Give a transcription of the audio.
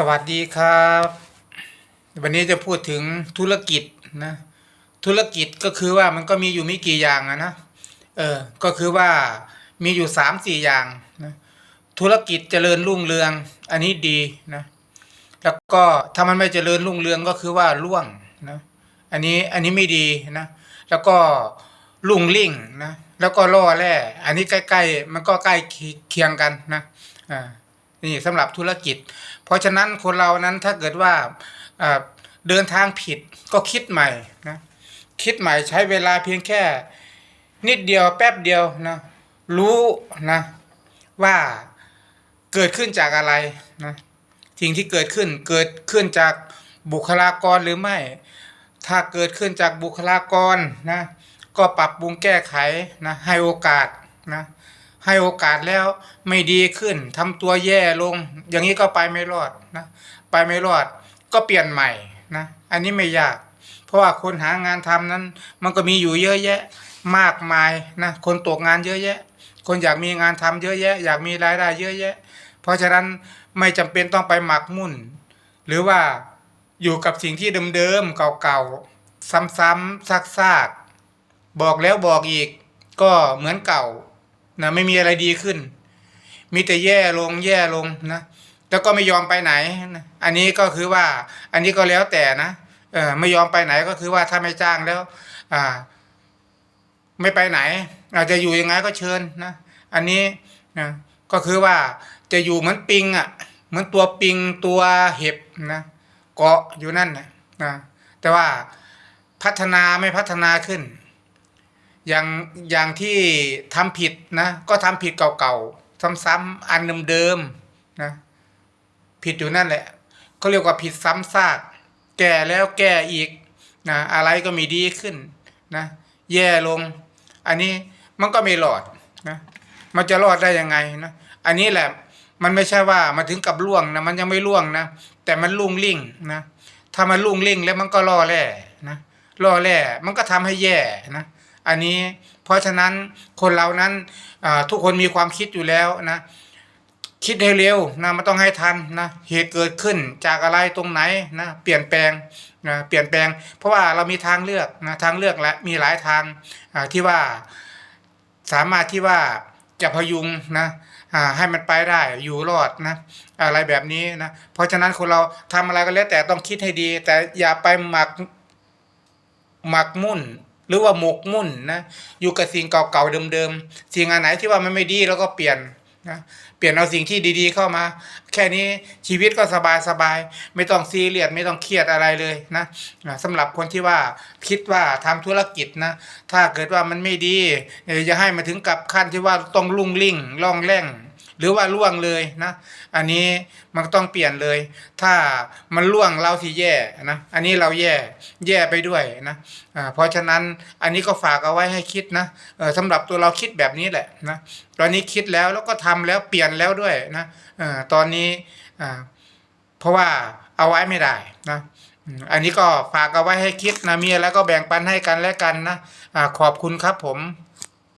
สวัสดีครับ วันนี้จะพูดถึงธุรกิจนะธุรกิจก็คือว่ามันก็มีอยู่ไม่กี่อย่างนะ เออ ก็คือว่ามีอยู่สามสี่อย่างนะธุรกิจเจริญรุ่งเรือง อันนี้ดีนะ แล้วก็ถ้ามันไม่เจริญรุ่งเรืองก็คือว่าร่วงนะอันนี้อันนี้ไม่ดีนะ แล้วก็ลุ่งลิ่งนะแล้วก็ล่อแร่อันนี้ใกล้ๆมันก็ใกล้เคียงกันนะอ่า นี่สำหรับธุรกิจ เพราะฉะนั้นคนเรานั้นถ้าเกิดว่าเดินทางผิดก็คิดใหม่นะคิดใหม่ใช้เวลาเพียงแค่ นิดเดียวแป๊บเดียวนะรู้นะว่าเกิดขึ้นจากอะไรนะสิ่งที่เกิดขึ้นเกิดขึ้นจากบุคลากรหรือไม่ ถ้าเกิดขึ้นจากบุคลากรนะก็ปรับปรุงแก้ไขนะให้โอกาสนะ ให้โอกาสแล้วไม่ดีขึ้นทำตัวแย่ลง อย่างนี้ก็ไปไม่รอดนะไปไม่รอดก็เปลี่ยนใหม่นะอันนี้ไม่ยาก เพราะว่าคนหางานทำนั้น มันก็มีอยู่เยอะแยะมากมายนะคนตกงานเยอะแยะ คนอยากมีงานทำเยอะแยะ อยากมีรายได้เยอะแยะ เพราะฉะนั้นไม่จำเป็นต้องไปหมักมุ่น หรือว่าอยู่กับสิ่งที่เดิมๆเก่าๆ ซ้ำๆซากๆบอกแล้วบอกอีกก็เหมือนเก่า นะไม่มีอะไรดีขึ้น มีแต่แย่ลงแย่ลงนะแล้วก็ไม่ยอมไปไหนนะอันนี้ก็คือว่า อันนี้ก็แล้วแต่นะเออไม่ยอมไปไหนก็คือว่าถ้าไม่จ้างแล้ว อ่า ไม่ไปไหนอาจจะอยู่ยังไงก็เชิญนะอันนี้นะก็คือว่าจะอยู่เหมือนปิงอะ เหมือนตัวปิงตัวเห็บนะเกาะอยู่นั่นนะนะแต่ว่าพัฒนาไม่พัฒนาขึ้น อย่างอย่างที่ทำผิดนะก็ทำผิดเก่าๆซ้ำๆอันเดิมๆนะผิดอยู่นั่นแหละเขาเรียกว่าผิดซ้ำซาก แก่แล้วแก่อีกนะอะไรก็มีดีขึ้นนะแย่ลง อันนี้มันก็ไม่รอดนะมันจะรอดได้ยังไงนะอันนี้แหละมันไม่ใช่ว่ามาถึงกับล่วงนะมันยังไม่ล่วงนะแต่มันลุ่งลิ่งนะถ้ามันลุ่งลิ่งแล้วมันก็ล่อแร่นะล่อแร่มันก็ทำให้แย่นะ อันนี้เพราะฉะนั้นคนเรานั้นทุกคนมีความคิดอยู่แล้วนะคิดให้เร็วนะมันต้องให้ทันนะเหตุเกิดขึ้นจากอะไรตรงไหนนะเปลี่ยนแปลงนะเปลี่ยนแปลง เพราะว่าเรามีทางเลือกนะทางเลือกและมีหลายทางที่ว่าสามารถที่ว่าจะพยุงนะให้มันไปได้อยู่รอดนะอะไรแบบนี้นะเพราะฉะนั้นคนเราทำอะไรก็แล้วแต่ต้องคิดให้ดี แต่อย่าไปหมักหมักมุ่น หรือว่าหมกมุ่นนะอยู่กับสิ่งเก่าๆเดิมๆสิ่งอันไหนที่ว่ามันไม่ดีแล้วก็เปลี่ยนนะเปลี่ยนเอาสิ่งที่ดีๆเข้ามา แค่นี้ชีวิตก็สบายๆไม่ต้องซีเรียสไม่ต้องเครียดอะไรเลยนะอ่าสำหรับคนที่ว่าคิดว่าทำธุรกิจนะ ถ้าเกิดว่ามันไม่ดีเอ่ออย่าให้มาถึงกับขั้นที่ว่าต้องลุ่งลิ่งล่องแร่ง หรือว่าล่วงเลยนะ อันนี้มันต้องเปลี่ยนเลย ถ้ามันล่วงเราที่แย่นะ อันนี้เราแย่แย่ไปด้วยนะเพราะฉะนั้นอันนี้ก็ฝากเอาไว้ให้คิดนะสำหรับตัวเราคิดแบบนี้แหละนะตอนนี้คิดแล้วแล้วก็ทำแล้วเปลี่ยนแล้วด้วยนะตอนนี้เพราะว่าเอาไว้ไม่ได้นะอันนี้ก็ฝากเอาไว้ให้คิดนะมีอะไรก็แบ่งปันให้กันและกันนะอ่าขอบคุณครับผม